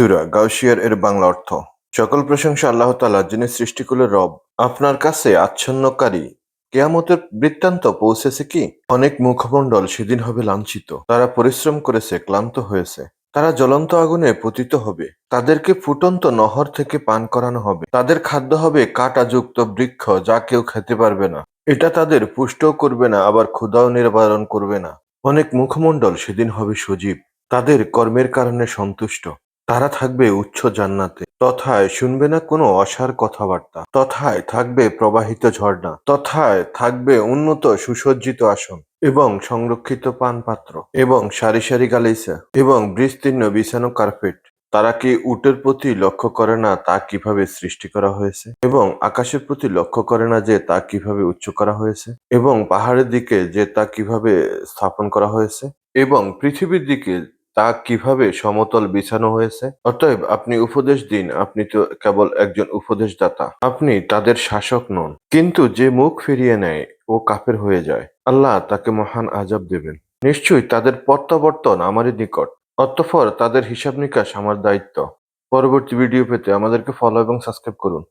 সুরা গাউসিয়ার এর বাংলা অর্থ, সকল প্রশংসা আল্লাহ তাআলা, যিনি সৃষ্টিকুলের রব, আপনার কাছে আচ্ছন্নকারী। কেয়ামতের বৃত্তান্ত পৌঁছেছে কি? অনেক মুখমণ্ডল সেদিন হবে লাঞ্ছিত, তারা পরিশ্রম করেছে, ক্লান্ত হয়েছে। তারা জ্বলন্ত আগুনে পতিত হবে, তাদেরকে ফুটন্ত নহর থেকে পান করানো হবে। তাদের খাদ্য হবে কাঁটাযুক্ত বৃক্ষ, যা কেউ খেতে পারবে না। এটা তাদের পুষ্টও করবে না, আবার ক্ষুধাও নিবারণ করবে না। অনেক মুখমণ্ডল সেদিন হবে সজীব, তাদের কর্মের কারণে সন্তুষ্ট। তারা থাকবে উচ্চ জান্নাতে। তথায় শুনবে না কোনো অসার কথাবার্তা। তথায় থাকবে প্রবাহিত ঝর্ণা। তথায় থাকবে উন্নত সুসজ্জিত আসন এবং সংরক্ষিত পানপাত্র এবং সারি সারি গালিসা এবং বিস্তীর্ণ বিছানো কার্পেট। তারা কি উটের প্রতি লক্ষ্য করে না তা কীভাবে সৃষ্টি করা হয়েছে? এবং আকাশের প্রতি লক্ষ্য করে না যে তা কীভাবে উচ্চ করা হয়েছে? এবং পাহাড়ের দিকে যে তা কীভাবে স্থাপন করা হয়েছে? এবং পৃথিবীর দিকে তা কীভাবে সমতল বিছানো হয়েছে? অতএব আপনি উপদেশ দিন, আপনি তো কেবল একজন উপদেশদাতা। আপনি তাদের শাসক নন, কিন্তু যে মুখ ফিরিয়ে নেয়, ও কাফের হয়ে যায়। আল্লাহ তাকে মহান আজাব দেবেন। নিশ্চয়ই তাদের প্রত্যাবর্তন আমারই নিকট, অতঃপর তাদের হিসাব নিকাশ আমার দায়িত্ব। পরবর্তী ভিডিও পেতে আমাদেরকে ফলো এবং সাবস্ক্রাইব করুন।